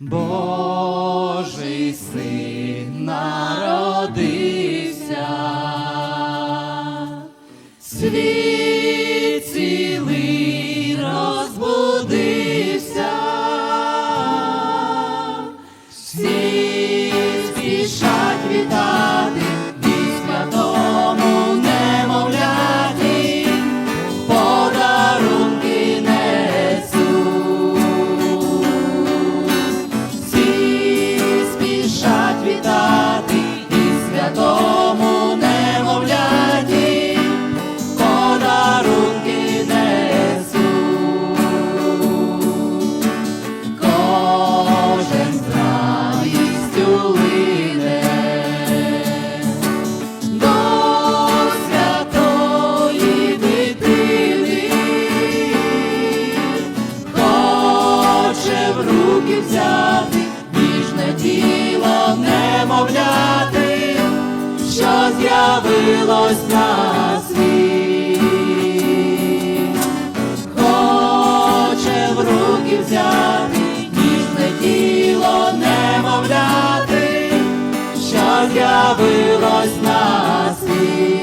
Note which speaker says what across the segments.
Speaker 1: Божий син народився, світ цілий розбудився, всі спішають. взяти, ніжне тіло немовляти, що з'явилось на світ. Хоче в руки взяти, ніжне тіло немовляти, що з'явилось на світ.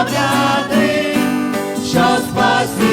Speaker 1: обряди, що спасі.